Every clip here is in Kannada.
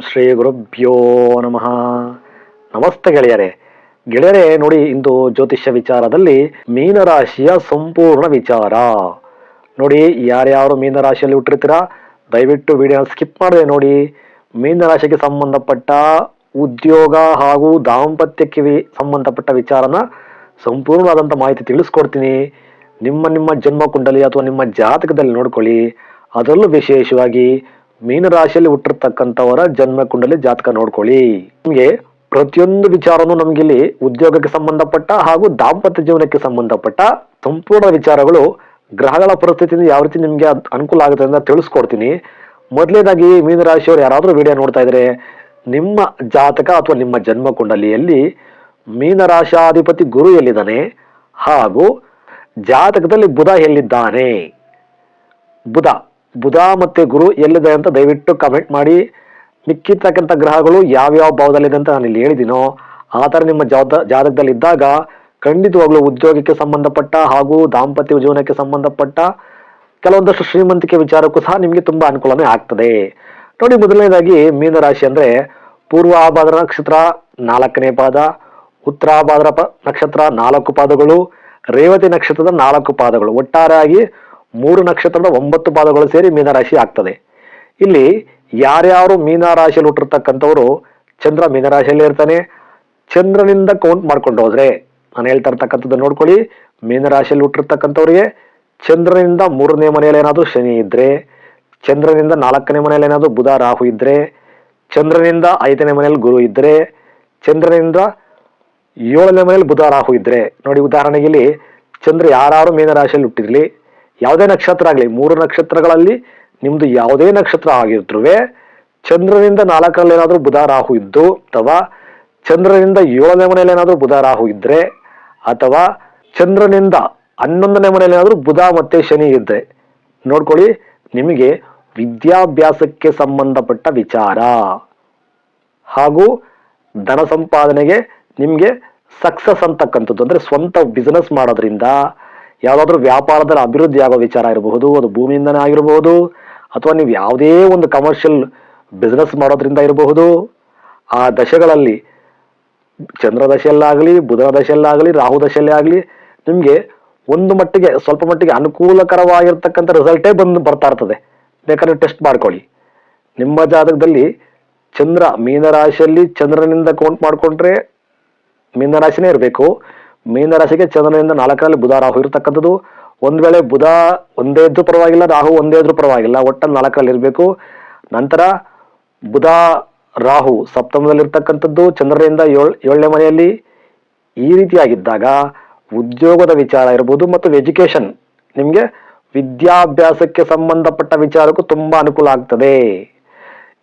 ಶ್ರೀ ಗುರುಭ್ಯೋ ನಮಃ. ನಮಸ್ತೆ ಗೆಳೆಯರೆ. ಗೆಳೆಯರೆ, ನೋಡಿ ಇಂದು ಜ್ಯೋತಿಷ್ಯ ವಿಚಾರದಲ್ಲಿ ಮೀನರಾಶಿಯ ಸಂಪೂರ್ಣ ವಿಚಾರ. ನೋಡಿ, ಯಾರ್ಯಾರು ಮೀನರಾಶಿಯಲ್ಲಿ ಹುಟ್ಟಿರ್ತೀರಾ? ದಯವಿಟ್ಟು ವಿಡಿಯೋ ಸ್ಕಿಪ್ ಮಾಡಿದೆ ನೋಡಿ. ಮೀನರಾಶಿಗೆ ಸಂಬಂಧಪಟ್ಟ ಉದ್ಯೋಗ ಹಾಗೂ ದಾಂಪತ್ಯಕ್ಕೆ ಸಂಬಂಧಪಟ್ಟ ವಿಚಾರನ ಸಂಪೂರ್ಣವಾದಂಥ ಮಾಹಿತಿ ತಿಳಿಸ್ಕೊಡ್ತೀನಿ. ನಿಮ್ಮ ನಿಮ್ಮ ಜನ್ಮ ಕುಂಡಲಿ ಅಥವಾ ನಿಮ್ಮ ಜಾತಕದಲ್ಲಿ ನೋಡ್ಕೊಳ್ಳಿ. ಅದರಲ್ಲೂ ವಿಶೇಷವಾಗಿ ಮೀನರಾಶಿಯಲ್ಲಿ ಹುಟ್ಟಿರ್ತಕ್ಕಂಥವರ ಜನ್ಮ ಕುಂಡಲಿ ಜಾತಕ ನೋಡ್ಕೊಳ್ಳಿ. ನಿಮಗೆ ಪ್ರತಿಯೊಂದು ವಿಚಾರನೂ ನಮಗಿಲ್ಲಿ ಉದ್ಯೋಗಕ್ಕೆ ಸಂಬಂಧಪಟ್ಟ ಹಾಗೂ ದಾಂಪತ್ಯ ಜೀವನಕ್ಕೆ ಸಂಬಂಧಪಟ್ಟ ಸಂಪೂರ್ಣ ವಿಚಾರಗಳು ಗ್ರಹಗಳ ಪರಿಸ್ಥಿತಿಯಿಂದ ಯಾವ ರೀತಿ ನಿಮಗೆ ಅನುಕೂಲ ಆಗುತ್ತೆ ಅಂತ ತಿಳಿಸ್ಕೊಡ್ತೀನಿ. ಮೊದಲನೇದಾಗಿ ಮೀನರಾಶಿಯವರು ಯಾರಾದರೂ ವಿಡಿಯೋ ನೋಡ್ತಾ ಇದ್ರೆ, ನಿಮ್ಮ ಜಾತಕ ಅಥವಾ ನಿಮ್ಮ ಜನ್ಮ ಕುಂಡಲಿಯಲ್ಲಿ ಮೀನರಾಶಾಧಿಪತಿ ಗುರು ಎಲ್ಲಿದ್ದಾನೆ ಹಾಗೂ ಜಾತಕದಲ್ಲಿ ಬುಧ ಎಲ್ಲಿದ್ದಾನೆ? ಬುಧ. ಬುಧ ಮತ್ತೆ ಗುರು ಎಲ್ಲಿದೆ ಅಂತ ದಯವಿಟ್ಟು ಕಮೆಂಟ್ ಮಾಡಿ. ಮಿಕ್ಕಿರ್ತಕ್ಕಂಥ ಗ್ರಹಗಳು ಯಾವ್ಯಾವ ಭಾವದಲ್ಲಿದೆ ಅಂತ ನಾನು ಇಲ್ಲಿ ಹೇಳಿದ್ದೀನೋ ಆ ಥರ ನಿಮ್ಮ ಜಾತ ಜಾತಕದಲ್ಲಿ ಇದ್ದಾಗ ಖಂಡಿತವಾಗ್ಲೂ ಉದ್ಯೋಗಕ್ಕೆ ಸಂಬಂಧಪಟ್ಟ ಹಾಗೂ ದಾಂಪತ್ಯ ಜೀವನಕ್ಕೆ ಸಂಬಂಧಪಟ್ಟ ಕೆಲವೊಂದಷ್ಟು ಶ್ರೀಮಂತಿಕೆ ವಿಚಾರಕ್ಕೂ ಸಹ ನಿಮಗೆ ತುಂಬ ಅನುಕೂಲನೇ ಆಗ್ತದೆ. ನೋಡಿ ಮೊದಲನೇದಾಗಿ ಮೀನರಾಶಿ ಅಂದರೆ ಪೂರ್ವಾಭಾದ್ರ ನಕ್ಷತ್ರ ನಾಲ್ಕನೇ ಪಾದ, ಉತ್ತರಾಭಾದ್ರ ನಕ್ಷತ್ರ ನಾಲ್ಕು ಪಾದಗಳು, ರೇವತಿ ನಕ್ಷತ್ರದ ನಾಲ್ಕು ಪಾದಗಳು. ಒಟ್ಟಾರೆಯಾಗಿ ಮೂರು ನಕ್ಷತ್ರದ ಒಂಬತ್ತು ಪಾದಗಳು ಸೇರಿ ಮೀನರಾಶಿ ಆಗ್ತದೆ. ಇಲ್ಲಿ ಯಾರ್ಯಾರು ಮೀನರಾಶಿಯಲ್ಲಿ ಹುಟ್ಟಿರ್ತಕ್ಕಂಥವರು ಚಂದ್ರ ಮೀನರಾಶಿಯಲ್ಲಿ ಇರ್ತಾನೆ. ಚಂದ್ರನಿಂದ ಕೌಂಟ್ ಮಾಡ್ಕೊಂಡು ಹೋದ್ರೆ, ನಾನು ಹೇಳ್ತಾ ಇರ್ತಕ್ಕಂಥದ್ದು ನೋಡ್ಕೊಳ್ಳಿ, ಮೀನರಾಶಿಯಲ್ಲಿ ಹುಟ್ಟಿರ್ತಕ್ಕಂಥವ್ರಿಗೆ ಚಂದ್ರನಿಂದ ಮೂರನೇ ಮನೆಯಲ್ಲಿ ಏನಾದರೂ ಶನಿ ಇದ್ರೆ, ಚಂದ್ರನಿಂದ ನಾಲ್ಕನೇ ಮನೆಯಲ್ಲಿ ಏನಾದರೂ ಬುಧ, ರಾಹು ಇದ್ರೆ, ಚಂದ್ರನಿಂದ ಐದನೇ ಮನೆಯಲ್ಲಿ ಗುರು ಇದ್ರೆ, ಚಂದ್ರನಿಂದ ಏಳನೇ ಮನೆಯಲ್ಲಿ ಬುಧ, ರಾಹು ಇದ್ರೆ. ನೋಡಿ ಉದಾಹರಣೆಗೆ ಇಲ್ಲಿ ಚಂದ್ರ ಯಾರು ಮೀನರಾಶಿಯಲ್ಲಿ ಹುಟ್ಟಿರ್ಲಿ ಯಾವುದೇ ನಕ್ಷತ್ರ ಆಗಲಿ, ಮೂರು ನಕ್ಷತ್ರಗಳಲ್ಲಿ ನಿಮ್ದು ಯಾವುದೇ ನಕ್ಷತ್ರ ಆಗಿದ್ರು ಚಂದ್ರನಿಂದ ನಾಲ್ಕರಲ್ಲಿ ಏನಾದರೂ ಬುಧ, ರಾಹು ಇದ್ದು, ಅಥವಾ ಚಂದ್ರನಿಂದ ಏಳನೇ ಮನೆಯಲ್ಲಿ ಏನಾದರೂ ಬುಧ, ರಾಹು ಇದ್ದರೆ ಅಥವಾ ಚಂದ್ರನಿಂದ ಹನ್ನೊಂದನೇ ಮನೆಯಲ್ಲಿ ಏನಾದರೂ ಬುಧ ಮತ್ತು ಶನಿ ಇದ್ದರೆ ನೋಡ್ಕೊಳ್ಳಿ, ನಿಮಗೆ ವಿದ್ಯಾಭ್ಯಾಸಕ್ಕೆ ಸಂಬಂಧಪಟ್ಟ ವಿಚಾರ. ಹಾಗೂ ಧನ ಸಂಪಾದನೆಗೆ ನಿಮಗೆ ಸಕ್ಸಸ್ ಅಂತಕ್ಕಂಥದ್ದು, ಅಂದರೆ ಸ್ವಂತ ಬಿಸ್ನೆಸ್ ಮಾಡೋದ್ರಿಂದ ಯಾವುದಾದ್ರೂ ವ್ಯಾಪಾರದಲ್ಲಿ ಅಭಿವೃದ್ಧಿ ಆಗೋ ವಿಚಾರ ಇರಬಹುದು, ಅದು ಭೂಮಿಯಿಂದನೇ ಆಗಿರಬಹುದು, ಅಥವಾ ನೀವು ಯಾವುದೇ ಒಂದು ಕಮರ್ಷಿಯಲ್ ಬಿಸ್ನೆಸ್ ಮಾಡೋದ್ರಿಂದ ಇರಬಹುದು. ಆ ದಶೆಗಳಲ್ಲಿ ಚಂದ್ರ ದಶೆಯಲ್ಲಾಗಲಿ, ಬುಧನ ದಶೆಯಲ್ಲಾಗಲಿ, ರಾಹು ದಶೆಯಲ್ಲೇ ಆಗಲಿ ನಿಮಗೆ ಒಂದು ಮಟ್ಟಿಗೆ, ಸ್ವಲ್ಪ ಮಟ್ಟಿಗೆ ಅನುಕೂಲಕರವಾಗಿರ್ತಕ್ಕಂಥ ರಿಸಲ್ಟೇ ಬಂದು ಬರ್ತಾ ಇರ್ತದೆ. ಬೇಕಾದ್ರೆ ಟೆಸ್ಟ್ ಮಾಡ್ಕೊಳ್ಳಿ. ನಿಮ್ಮ ಜಾತಕದಲ್ಲಿ ಚಂದ್ರ ಮೀನರಾಶಿಯಲ್ಲಿ ಚಂದ್ರನಿಂದ ಕೌಂಟ್ ಮಾಡಿಕೊಂಡ್ರೆ ಮೀನರಾಶಿನೇ ಇರಬೇಕು. ಮೀನರಾಶಿಗೆ ಚಂದ್ರನಿಂದ ನಾಲ್ಕರಲ್ಲಿ ಬುಧ ರಾಹು ಇರತಕ್ಕಂಥದ್ದು. ಒಂದ್ ವೇಳೆ ಬುಧ ಒಂದೇ ಇದ್ರೂ ಪರವಾಗಿಲ್ಲ, ರಾಹು ಒಂದೇ ಇದ್ರೂ ಪರವಾಗಿಲ್ಲ. ಒಟ್ಟಲ್ಲಿ ನಾಲ್ಕರಲ್ಲಿ ಇರಬೇಕು. ನಂತರ ಬುಧ ರಾಹು ಸಪ್ತಮದಲ್ಲಿ ಇರ್ತಕ್ಕಂಥದ್ದು ಚಂದ್ರನಿಂದ ಏಳ್, ಏಳನೇ ಮನೆಯಲ್ಲಿ ಈ ರೀತಿಯಾಗಿದ್ದಾಗ ಉದ್ಯೋಗದ ವಿಚಾರ ಇರ್ಬೋದು ಮತ್ತು ಎಜುಕೇಶನ್ ನಿಮಗೆ ವಿದ್ಯಾಭ್ಯಾಸಕ್ಕೆ ಸಂಬಂಧಪಟ್ಟ ವಿಚಾರಕ್ಕೂ ತುಂಬಾ ಅನುಕೂಲ ಆಗ್ತದೆ.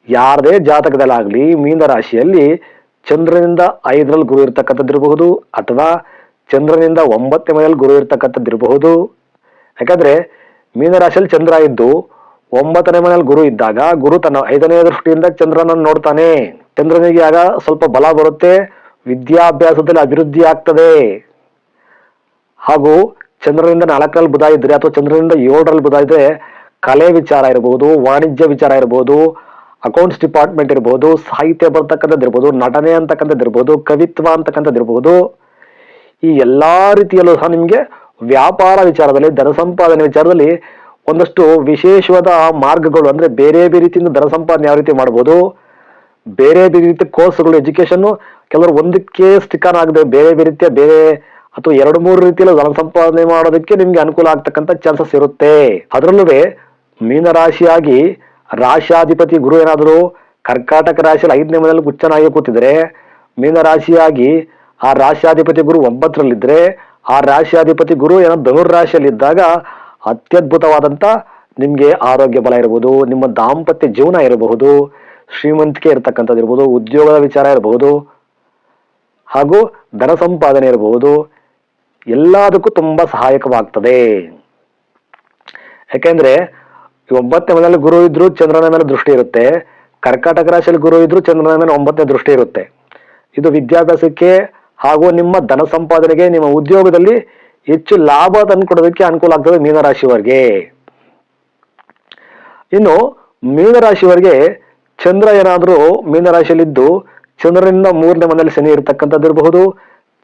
ಯಾರದೇ ಜಾತಕದಲ್ಲಾಗ್ಲಿ ಮೀನ ರಾಶಿಯಲ್ಲಿ ಚಂದ್ರನಿಂದ ಐದರಲ್ಲಿ ಗುರು ಇರ್ತಕ್ಕಂಥದ್ದು ಇರಬಹುದು ಅಥವಾ ಚಂದ್ರನಿಂದ ಒಂಬತ್ತನೇ ಮನೆಯಲ್ಲಿ ಗುರು ಇರ್ತಕ್ಕಂಥದ್ದು ಇರಬಹುದು. ಯಾಕಂದ್ರೆ ಮೀನರಾಶಿಯಲ್ಲಿ ಚಂದ್ರ ಇದ್ದು ಒಂಬತ್ತನೇ ಮನೆಯಲ್ಲಿ ಗುರು ಇದ್ದಾಗ ಗುರು ತನ್ನ ಐದನೇ ದೃಷ್ಟಿಯಿಂದ ಚಂದ್ರನನ್ನು ನೋಡ್ತಾನೆ. ಚಂದ್ರನಿಗೆ ಆಗ ಸ್ವಲ್ಪ ಬಲ ಬರುತ್ತೆ, ವಿದ್ಯಾಭ್ಯಾಸದಲ್ಲಿ ಅಭಿವೃದ್ಧಿ ಆಗ್ತದೆ. ಹಾಗೂ ಚಂದ್ರನಿಂದ ನಾಲ್ಕರಲ್ಲಿ ಬುಧ ಇದ್ರೆ ಅಥವಾ ಚಂದ್ರನಿಂದ ಏಳರಲ್ಲಿ ಬುಧ ಇದ್ರೆ ಕಲೆ ವಿಚಾರ ಇರಬಹುದು ವಾಣಿಜ್ಯ ವಿಚಾರ ಇರಬಹುದು ಅಕೌಂಟ್ಸ್ ಡಿಪಾರ್ಟ್ಮೆಂಟ್ ಇರಬಹುದು ಸಾಹಿತ್ಯ ಬರ್ತಕ್ಕಂಥದ್ದು ಇರ್ಬೋದು, ನಟನೆ ಅಂತಕ್ಕಂಥದ್ದು ಇರ್ಬೋದು, ಕವಿತ್ವ ಅಂತಕ್ಕಂಥದ್ದು ಇರಬಹುದು ಈ ಎಲ್ಲಾ ರೀತಿಯಲ್ಲೂ ಸಹ ನಿಮಗೆ ವ್ಯಾಪಾರ ವಿಚಾರದಲ್ಲಿ, ಧನ ಸಂಪಾದನೆ ವಿಚಾರದಲ್ಲಿ ಒಂದಷ್ಟು ವಿಶೇಷವಾದ ಮಾರ್ಗಗಳು ಅಂದ್ರೆ ಬೇರೆ ಬೇರೆ ರೀತಿಯಿಂದ ಧನ ಸಂಪಾದನೆ ಯಾವ ರೀತಿ ಮಾಡ್ಬೋದು, ಬೇರೆ ಬೇರೆ ರೀತಿಯ ಕೋರ್ಸ್ಗಳು ಎಜುಕೇಶನ್ ಕೆಲವರು ಒಂದಕ್ಕೆ ಸ್ಟಿಕನ್ ಆಗದೆ ಬೇರೆ ಬೇರೆ ರೀತಿಯ ಬೇರೆ ಅಥವಾ ಎರಡು ಮೂರು ರೀತಿಯಲ್ಲಿ ಧನ ಸಂಪಾದನೆ ಮಾಡೋದಕ್ಕೆ ನಿಮ್ಗೆ ಅನುಕೂಲ ಆಗ್ತಕ್ಕಂಥ ಚಾನ್ಸಸ್ ಇರುತ್ತೆ. ಅದರಲ್ಲೂ ಮೀನರಾಶಿಯಾಗಿ ರಾಶಾಧಿಪತಿ ಗುರು ಏನಾದರೂ ಕರ್ಕಾಟಕ ರಾಶಿಯಲ್ಲಿ ಐದನೇ ಮನೆಯಲ್ಲಿ ಗುಚ್ಚನಾಗಿ ಕೂತಿದ್ರೆ ಮೀನರಾಶಿಯಾಗಿ ಆ ರಾಶಿಯಾಧಿಪತಿ ಗುರು ಒಂಬತ್ತರಲ್ಲಿದ್ದರೆ ಆ ರಾಶಿಯಾಧಿಪತಿ ಗುರು ಏನೋ ಧನುರ್ ರಾಶಿಯಲ್ಲಿ ಇದ್ದಾಗ ಅತ್ಯದ್ಭುತವಾದಂತ ನಿಮಗೆ ಆರೋಗ್ಯ ಬಲ ಇರಬಹುದು, ನಿಮ್ಮ ದಾಂಪತ್ಯ ಜೀವನ ಇರಬಹುದು, ಶ್ರೀಮಂತಿಕೆ ಇರತಕ್ಕಂಥದ್ದು ಇರಬಹುದು, ಉದ್ಯೋಗದ ವಿಚಾರ ಇರಬಹುದು, ಹಾಗೂ ಧನ ಸಂಪಾದನೆ ಇರಬಹುದು, ಎಲ್ಲದಕ್ಕೂ ತುಂಬಾ ಸಹಾಯಕವಾಗ್ತದೆ. ಯಾಕೆಂದ್ರೆ ಒಂಬತ್ತನೇ ಮನೆಯಲ್ಲಿ ಗುರು ಇದ್ರು ಚಂದ್ರನ ಮೇಲೆ ದೃಷ್ಟಿ ಇರುತ್ತೆ, ಕರ್ಕಾಟಕ ರಾಶಿಯಲ್ಲಿ ಗುರು ಇದ್ರು ಚಂದ್ರನ ಮೇಲೆ ಒಂಬತ್ತನೇ ದೃಷ್ಟಿ ಇರುತ್ತೆ. ಇದು ವಿದ್ಯಾಭ್ಯಾಸಕ್ಕೆ ಹಾಗೂ ನಿಮ್ಮ ಧನ ಸಂಪಾದನೆಗೆ ನಿಮ್ಮ ಉದ್ಯೋಗದಲ್ಲಿ ಹೆಚ್ಚು ಲಾಭ ತಂದುಕೊಡೋದಕ್ಕೆ ಅನುಕೂಲ ಆಗ್ತದೆ ಮೀನರಾಶಿಯವರಿಗೆ. ಇನ್ನು ಮೀನರಾಶಿಯವರಿಗೆ ಚಂದ್ರ ಏನಾದರೂ ಮೀನರಾಶಿಯಲ್ಲಿದ್ದು ಚಂದ್ರನಿಂದ ಮೂರನೇ ಮನೆಯಲ್ಲಿ ಶನಿ ಇರತಕ್ಕಂಥದ್ದು ಇರಬಹುದು,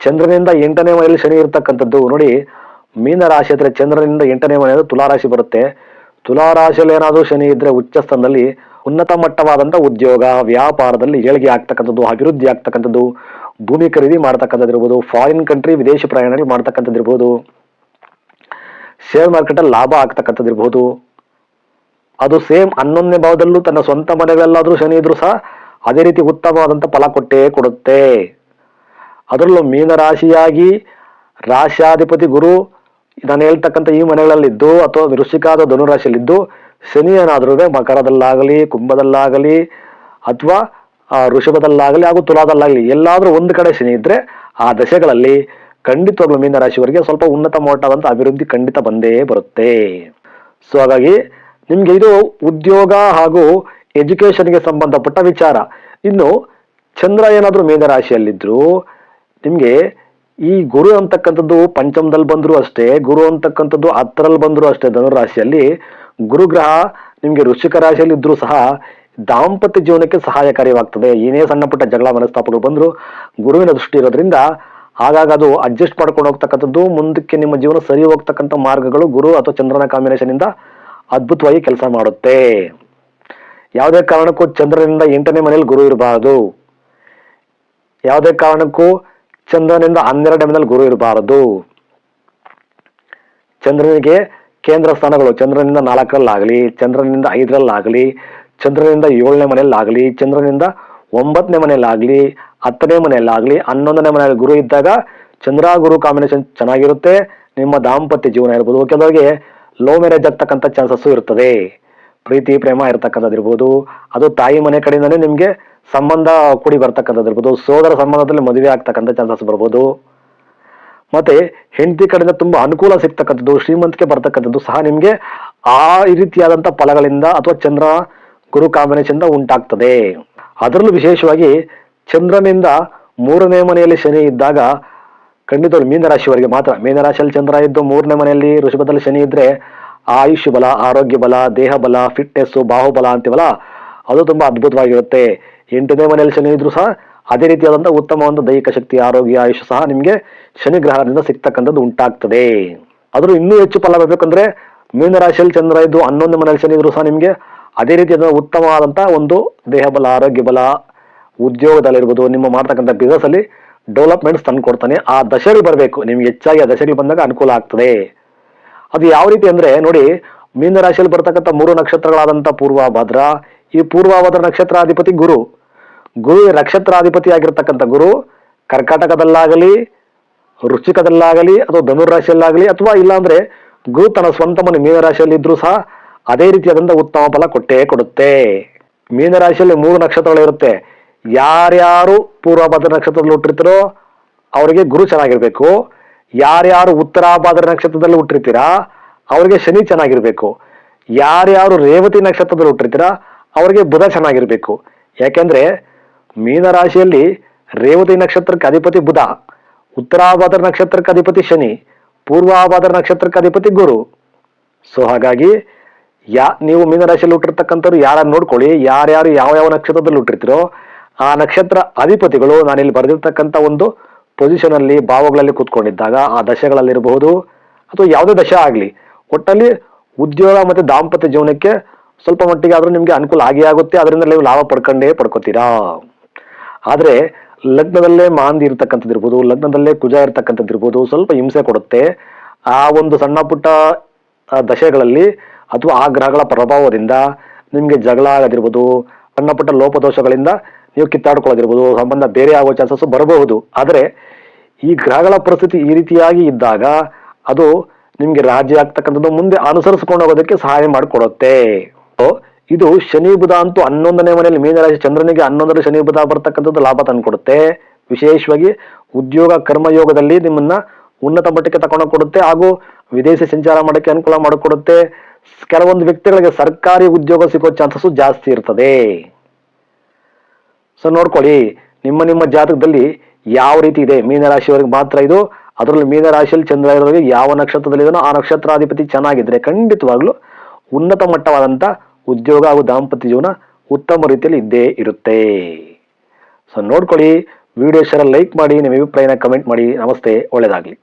ಚಂದ್ರನಿಂದ ಎಂಟನೇ ಮನೆಯಲ್ಲಿ ಶನಿ ಇರತಕ್ಕಂಥದ್ದು. ನೋಡಿ, ಮೀನರಾಶಿ ಹತ್ರ ಚಂದ್ರನಿಂದ ಎಂಟನೇ ಮನೆ ತುಲಾ ತುಲಾರಾಶಿ ಬರುತ್ತೆ. ತುಲಾರಾಶಿಯಲ್ಲಿ ಏನಾದರೂ ಶನಿ ಇದ್ರೆ ಉಚ್ಚ ಸ್ಥಾನದಲ್ಲಿ ಉನ್ನತ ಮಟ್ಟವಾದಂಥ ಉದ್ಯೋಗ, ವ್ಯಾಪಾರದಲ್ಲಿ ಏಳಿಗೆ ಆಗ್ತಕ್ಕಂಥದ್ದು, ಅಭಿವೃದ್ಧಿ ಆಗ್ತಕ್ಕಂಥದ್ದು. ಭೂಮಿ ಖರೀದಿ ಮಾಡ್ತಕ್ಕಂಥದ್ದಿರ್ಬೋದು ಫಾರಿನ್ ಕಂಟ್ರಿ ವಿದೇಶಿ ಪ್ರಯಾಣಗಳು ಮಾಡ್ತಕ್ಕಂಥದ್ದಿರ್ಬೋದು ಶೇರ್ ಮಾರ್ಕೆಟಲ್ಲಿ ಲಾಭ ಆಗ್ತಕ್ಕಂಥದ್ದಿರ್ಬೋದು, ಅದು ಸೇಮ್ ಹನ್ನೊಂದನೇ ಭಾವದಲ್ಲೂ ತನ್ನ ಸ್ವಂತ ಮನೆಗಳಲ್ಲಾದರೂ ಶನಿ ಇದ್ರೂ ಸಹ ಅದೇ ರೀತಿ ಉತ್ತಮವಾದಂಥ ಫಲ ಕೊಟ್ಟೇ ಕೊಡುತ್ತೆ. ಅದರಲ್ಲೂ ಮೀನರಾಶಿಯಾಗಿ ರಾಶ್ಯಾಧಿಪತಿ ಗುರು ನಾನು ಹೇಳ್ತಕ್ಕಂಥ ಈ ಮನೆಗಳಲ್ಲಿದ್ದು ಅಥವಾ ವೃಶ್ಚಿಕ ಅಥವಾ ಧನುರಾಶಿಯಲ್ಲಿದ್ದು ಶನಿ ಏನಾದ್ರೂ ಮಕರದಲ್ಲಾಗಲಿ, ಕುಂಭದಲ್ಲಾಗಲಿ ಅಥವಾ ಆ, ವೃಷಭದಲ್ಲಾಗಲಿ ಹಾಗೂ ತುಲಾದಲ್ಲಾಗಲಿ ಎಲ್ಲಾದರೂ ಒಂದು ಕಡೆ ಶನಿ ಇದ್ರೆ ಆ ದಶೆಗಳಲ್ಲಿ ಖಂಡಿತವಾಗ್ಲೂ ಮೀನರಾಶಿಯವರಿಗೆ ಸ್ವಲ್ಪ ಉನ್ನತ ಮಟ್ಟವಾದಂಥ ಅಭಿವೃದ್ಧಿ ಖಂಡಿತ ಬಂದೇ ಬರುತ್ತೆ. ಸೊ ಹಾಗಾಗಿ ನಿಮ್ಗೆ ಇದು ಉದ್ಯೋಗ ಹಾಗೂ ಎಜುಕೇಶನ್ಗೆ ಸಂಬಂಧಪಟ್ಟ ವಿಚಾರ. ಇನ್ನು ಚಂದ್ರ ಏನಾದರೂ ಮೀನರಾಶಿಯಲ್ಲಿದ್ರು ನಿಮ್ಗೆ ಈ ಗುರು ಅಂತಕ್ಕಂಥದ್ದು ಪಂಚಮದಲ್ಲಿ ಬಂದರೂ ಅಷ್ಟೇ ಗುರು ಅಂತಕ್ಕಂಥದ್ದು ಹತ್ತರಲ್ಲಿ ಬಂದರೂ ಅಷ್ಟೇ ಧನುರಾಶಿಯಲ್ಲಿ ಗುರುಗ್ರಹ ನಿಮಗೆ ವೃಶ್ಚಿಕ ರಾಶಿಯಲ್ಲಿ ಇದ್ರೂ ಸಹ ದಾಂಪತ್ಯ ಜೀವನಕ್ಕೆ ಸಹಾಯಕಾರಿಯಾಗ್ತದೆ. ಏನೇ ಸಣ್ಣ ಪುಟ್ಟ ಜಗಳ ಮನಸ್ತಾಪಗಳು ಬಂದ್ರು ಗುರುವಿನ ದೃಷ್ಟಿ ಇರೋದ್ರಿಂದ ಆಗಾಗ ಅದು ಅಡ್ಜಸ್ಟ್ ಮಾಡ್ಕೊಂಡು ಹೋಗ್ತಕ್ಕಂಥದ್ದು, ಮುಂದಕ್ಕೆ ನಿಮ್ಮ ಜೀವನ ಸರಿ ಹೋಗ್ತಕ್ಕಂಥ ಮಾರ್ಗಗಳು ಗುರು ಅಥವಾ ಚಂದ್ರನ ಕಾಂಬಿನೇಷನ್ ಇಂದ ಅದ್ಭುತವಾಗಿ ಕೆಲಸ ಮಾಡುತ್ತೆ. ಯಾವುದೇ ಕಾರಣಕ್ಕೂ ಚಂದ್ರನಿಂದ ಎಂಟನೇ ಮನೆಯಲ್ಲಿ ಗುರು ಇರಬಾರದು. ಯಾವುದೇ ಕಾರಣಕ್ಕೂ ಚಂದ್ರನಿಂದ ಹನ್ನೆರಡನೇ ಮನೆಯಲ್ಲಿ ಗುರು ಇರಬಾರದು. ಚಂದ್ರನಿಗೆ ಕೇಂದ್ರ ಸ್ಥಾನಗಳು, ಚಂದ್ರನಿಂದ ನಾಲ್ಕರಲ್ಲಾಗಲಿ, ಚಂದ್ರನಿಂದ ಐದರಲ್ಲಾಗಲಿ ಚಂದ್ರನಿಂದ ಏಳನೇ ಮನೆಯಲ್ಲಾಗಲಿ, ಚಂದ್ರನಿಂದ ಒಂಬತ್ತನೇ ಮನೆಯಲ್ಲಾಗಲಿ, ಹತ್ತನೇ ಮನೆಯಲ್ಲಾಗಲಿ, ಹನ್ನೊಂದನೇ ಮನೆಯಲ್ಲಿ ಗುರು ಇದ್ದಾಗ ಚಂದ್ರ ಗುರು ಕಾಂಬಿನೇಷನ್ ಚೆನ್ನಾಗಿರುತ್ತೆ. ನಿಮ್ಮ ದಾಂಪತ್ಯ ಜೀವನ ಇರ್ಬೋದು. ಕೆಲವರಿಗೆ ಲೋ ಮ್ಯಾರೇಜ್ ಆಗ್ತಕ್ಕಂಥ ಚಾನ್ಸಸ್ಸು ಇರ್ತದೆ. ಪ್ರೀತಿ, ಪ್ರೇಮ ಇರ್ತಕ್ಕಂಥದ್ದು ಇರ್ಬೋದು. ಅದು ತಾಯಿ ಮನೆ ಕಡೆಯಿಂದನೇ ನಿಮಗೆ ಸಂಬಂಧ ಕೂಡಿ ಬರ್ತಕ್ಕಂಥದ್ದು ಇರ್ಬೋದು. ಸೋದರ ಸಂಬಂಧದಲ್ಲಿ ಮದುವೆ ಆಗ್ತಕ್ಕಂಥ ಚಾನ್ಸಸ್ ಬರ್ಬೋದು. ಮತ್ತೆ ಹೆಂಡತಿ ಕಡೆಯಿಂದ ತುಂಬಾ ಅನುಕೂಲ ಸಿಗ್ತಕ್ಕಂಥದ್ದು ಶ್ರೀಮಂತಿಕೆ ಬರ್ತಕ್ಕಂಥದ್ದು ಸಹ ನಿಮಗೆ ಆ ರೀತಿಯಾದಂಥ ಫಲಗಳಿಂದ ಅಥವಾ ಚಂದ್ರ ಗುರು ಕಾಂಬಿನೇಷನ್ ಉಂಟಾಗ್ತದೆ. ಅದರಲ್ಲೂ ವಿಶೇಷವಾಗಿ ಚಂದ್ರನಿಂದ ಮೂರನೇ ಮನೆಯಲ್ಲಿ ಶನಿ ಇದ್ದಾಗ ಖಂಡಿತವಾಗ್ಲೂ ಮೀನರಾಶಿಯವರಿಗೆ ಮಾತ್ರ. ಮೀನರಾಶಿಯಲ್ಲಿ ಚಂದ್ರ ಇದ್ದು ಮೂರನೇ ಮನೆಯಲ್ಲಿ ಋಷಭದಲ್ಲಿ ಶನಿ ಇದ್ರೆ ಆಯುಷ್ಯ ಬಲ, ಆರೋಗ್ಯ ಬಲ, ದೇಹ ಬಲ ಫಿಟ್ನೆಸ್ ಬಾಹುಬಲ ಅಂತೀವಲ್ಲ, ಅದು ತುಂಬಾ ಅದ್ಭುತವಾಗಿರುತ್ತೆ. ಎಂಟನೇ ಮನೆಯಲ್ಲಿ ಶನಿ ಇದ್ರೂ ಸಹ ಅದೇ ರೀತಿಯಾದಂತಹ ಉತ್ತಮ ಒಂದು ದೈಹಿಕ ಶಕ್ತಿ, ಆರೋಗ್ಯ, ಆಯುಷ್ಯ ಸಹ ನಿಮಗೆ ಶನಿ ಗ್ರಹದಿಂದ ಸಿಗ್ತಕ್ಕಂಥದ್ದು ಉಂಟಾಗ್ತದೆ. ಆದ್ರೂ ಇನ್ನೂ ಹೆಚ್ಚು ಫಲ ಬರ್ಬೇಕಂದ್ರೆ ಮೀನರಾಶಿಯಲ್ಲಿ ಚಂದ್ರ ಇದ್ದು ಹನ್ನೊಂದು ಮನೆಯಲ್ಲಿ ಶನಿ ಇದ್ರೂ ಸಹ ನಿಮಗೆ ಅದೇ ರೀತಿ ಅದರ ಉತ್ತಮವಾದಂಥ ಒಂದು ದೇಹ ಬಲ, ಆರೋಗ್ಯ ಬಲ, ಉದ್ಯೋಗದಲ್ಲಿರ್ಬೋದು, ನಿಮ್ಮ ಮಾಡ್ತಕ್ಕಂಥ ಬಿಸ್ನೆಸ್ ಅಲ್ಲಿ ಡೆವಲಪ್ಮೆಂಟ್ಸ್ ತಂದು ಕೊಡ್ತಾನೆ. ಆ ದಶರಿ ಬರಬೇಕು. ನಿಮ್ಗೆ ಹೆಚ್ಚಾಗಿ ಆ ದಶರಿ ಬಂದಾಗ ಅನುಕೂಲ ಆಗ್ತದೆ. ಅದು ಯಾವ ರೀತಿ ಅಂದ್ರೆ ನೋಡಿ ಮೀನರಾಶಿಯಲ್ಲಿ ಬರ್ತಕ್ಕಂಥ ಮೂರು ನಕ್ಷತ್ರಗಳಾದಂಥ ಪೂರ್ವಭದ್ರ ಈ ಪೂರ್ವಭದ್ರ ನಕ್ಷತ್ರಾಧಿಪತಿ ಗುರು. ಗುರು ನಕ್ಷತ್ರಾಧಿಪತಿ ಆಗಿರ್ತಕ್ಕಂಥ ಗುರು ಕರ್ಕಾಟಕದಲ್ಲಾಗಲಿ, ವೃಶ್ಚಿಕದಲ್ಲಾಗಲಿ, ಅಥವಾ ಧನುರಾಶಿಯಲ್ಲಾಗಲಿ ಅಥವಾ ಇಲ್ಲಾಂದ್ರೆ ಗುರು ತನ್ನ ಸ್ವಂತ ಮನೆ ಮೀನರಾಶಿಯಲ್ಲಿ ಇದ್ರೂ ಸಹ ಅದೇ ರೀತಿಯಾದಂಥ ಉತ್ತಮ ಫಲ ಕೊಟ್ಟೇ ಕೊಡುತ್ತೆ. ಮೀನರಾಶಿಯಲ್ಲಿ ಮೂರು ನಕ್ಷತ್ರಗಳು ಇರುತ್ತೆ. ಯಾರ್ಯಾರು ಪೂರ್ವಭಾದ್ರ ನಕ್ಷತ್ರದಲ್ಲಿ ಹುಟ್ಟಿರ್ತೀರೋ ಅವರಿಗೆ ಗುರು ಚೆನ್ನಾಗಿರ್ಬೇಕು. ಯಾರ್ಯಾರು ಉತ್ತರಾಭಾದ್ರ ನಕ್ಷತ್ರದಲ್ಲಿ ಹುಟ್ಟಿರ್ತೀರಾ ಅವರಿಗೆ ಶನಿ ಚೆನ್ನಾಗಿರ್ಬೇಕು. ಯಾರ್ಯಾರು ರೇವತಿ ನಕ್ಷತ್ರದಲ್ಲಿ ಹುಟ್ಟಿರ್ತೀರಾ ಅವರಿಗೆ ಬುಧ ಚೆನ್ನಾಗಿರ್ಬೇಕು. ಯಾಕೆಂದ್ರೆ ಮೀನರಾಶಿಯಲ್ಲಿ ರೇವತಿ ನಕ್ಷತ್ರಕ್ಕೆ ಅಧಿಪತಿ ಬುಧ, ಉತ್ತರಾಭಾದ್ರ ನಕ್ಷತ್ರಕ್ಕೆ ಅಧಿಪತಿ ಶನಿ, ಪೂರ್ವಾಭಾದ್ರ ನಕ್ಷತ್ರಕ್ಕೆ ಅಧಿಪತಿ ಗುರು. ಸೊ ಹಾಗಾಗಿ ಯಾ, ನೀವು ಮೀನರಾಶಿಯಲ್ಲಿ ಹುಟ್ಟಿರ್ತಕ್ಕಂಥವ್ರು ಯಾರನ್ನ ನೋಡ್ಕೊಳ್ಳಿ, ಯಾರ್ಯಾರು ಯಾವ ಯಾವ ನಕ್ಷತ್ರದಲ್ಲಿ ಹುಟ್ಟಿರ್ತೀರೋ, ಆ ನಕ್ಷತ್ರ ಅಧಿಪತಿಗಳು ನಾನಿಲ್ಲಿ ಬರೆದಿರ್ತಕ್ಕಂಥ ಒಂದು ಪೊಸಿಷನ್ ಅಲ್ಲಿ, ಭಾವಗಳಲ್ಲಿ ಕೂತ್ಕೊಂಡಿದ್ದಾಗ ಆ ದಶೆಗಳಲ್ಲಿರಬಹುದು ಅಥವಾ ಯಾವುದೇ ದಶೆ ಆಗಲಿ, ಒಟ್ಟಲ್ಲಿ ಉದ್ಯೋಗ ಮತ್ತೆ ದಾಂಪತ್ಯ ಜೀವನಕ್ಕೆ ಸ್ವಲ್ಪ ಮಟ್ಟಿಗೆ ಆದರೂ ನಿಮಗೆ ಅನುಕೂಲ ಆಗೇ ಆಗುತ್ತೆ, ಅದರಿಂದ ನೀವು ಲಾಭ ಪಡ್ಕೊಂಡೇ ಪಡ್ಕೋತೀರಾ? ಆದರೆ ಲಗ್ನದಲ್ಲೇ ಮಾಂದಿ ಇರ್ತಕ್ಕಂಥದ್ದು ಇರ್ಬೋದು, ಲಗ್ನದಲ್ಲೇ ಕುಜ ಇರ್ತಕ್ಕಂಥದ್ದು ಇರ್ಬೋದು, ಸ್ವಲ್ಪ ಹಿಂಸೆ ಕೊಡುತ್ತೆ. ಆ ಒಂದು ಸಣ್ಣ ಪುಟ್ಟ ದಶೆಗಳಲ್ಲಿ ಅಥವಾ ಆ ಗ್ರಹಗಳ ಪ್ರಭಾವದಿಂದ ನಿಮಗೆ ಜಗಳ ಆಗೋದಿರ್ಬೋದು ಸಣ್ಣ ಪುಟ್ಟ ಲೋಪದೋಷಗಳಿಂದ ನೀವು ಕಿತ್ತಾಡ್ಕೊಳ್ಳೋದಿರ್ಬೋದು, ಸಂಬಂಧ ಬೇರೆ ಆಗೋ ಚಾನ್ಸಸ್ ಬರಬಹುದು. ಆದರೆ ಈ ಗ್ರಹಗಳ ಪರಿಸ್ಥಿತಿ ಈ ರೀತಿಯಾಗಿ ಇದ್ದಾಗ ಅದು ನಿಮಗೆ ರಾಜ್ಯ ಆಗ್ತಕ್ಕಂಥದ್ದು ಮುಂದೆ ಅನುಸರಿಸ್ಕೊಂಡು ಹೋಗೋದಕ್ಕೆ ಸಹಾಯ ಮಾಡಿಕೊಡುತ್ತೆ. ಇದು ಶನಿ ಬುಧ ಅಂತೂ ಹನ್ನೊಂದನೇ ಮನೆಯಲ್ಲಿ ಮೀನರಾಶಿ ಚಂದ್ರನಿಗೆ ಹನ್ನೊಂದರ ಶನಿ ಬುಧ ಬರ್ತಕ್ಕಂಥದ್ದು ಲಾಭ ತಂದುಕೊಡುತ್ತೆ. ವಿಶೇಷವಾಗಿ ಉದ್ಯೋಗ ಕರ್ಮಯೋಗದಲ್ಲಿ ನಿಮ್ಮನ್ನ ಉನ್ನತ ಮಟ್ಟಕ್ಕೆ ತಗೊಂಡು ಕೊಡುತ್ತೆ ಹಾಗೂ ವಿದೇಶಿ ಸಂಚಾರ ಮಾಡೋಕ್ಕೆ ಅನುಕೂಲ ಮಾಡಿಕೊಡುತ್ತೆ. ಕೆಲವೊಂದು ವ್ಯಕ್ತಿಗಳಿಗೆ ಸರ್ಕಾರಿ ಉದ್ಯೋಗ ಸಿಗೋ ಚಾನ್ಸಸ್ ಜಾಸ್ತಿ ಇರ್ತದೆ. ಸೊ ನೋಡ್ಕೊಳ್ಳಿ, ನಿಮ್ಮ ನಿಮ್ಮ ಜಾತಕದಲ್ಲಿ ಯಾವ ರೀತಿ ಇದೆ? ಮೀನರಾಶಿಯವರಿಗೆ ಮಾತ್ರ ಇದು, ಅದರಲ್ಲಿ ಮೀನರಾಶಿಯಲ್ಲಿ ಚಂದ್ರ ಇರೋರಿಗೆ ಯಾವ ನಕ್ಷತ್ರದಲ್ಲಿ ಇದನೋ ಆ ನಕ್ಷತ್ರಾಧಿಪತಿ ಚೆನ್ನಾಗಿದ್ರೆ ಖಂಡಿತವಾಗ್ಲೂ ಉನ್ನತ ಮಟ್ಟವಾದಂಥ ಉದ್ಯೋಗ ಹಾಗೂ ದಾಂಪತ್ಯ ಜೀವನ ಉತ್ತಮ ರೀತಿಯಲ್ಲಿ ಇದ್ದೇ ಇರುತ್ತೆ. ಸೊ ನೋಡ್ಕೊಳ್ಳಿ ವಿಡಿಯೋ ಶೇರ್ ಲೈಕ್ ಮಾಡಿ, ನಿಮ್ಮ ಅಭಿಪ್ರಾಯನ ಕಮೆಂಟ್ ಮಾಡಿ. ನಮಸ್ತೆ ಒಳ್ಳೆಯದಾಗಲಿ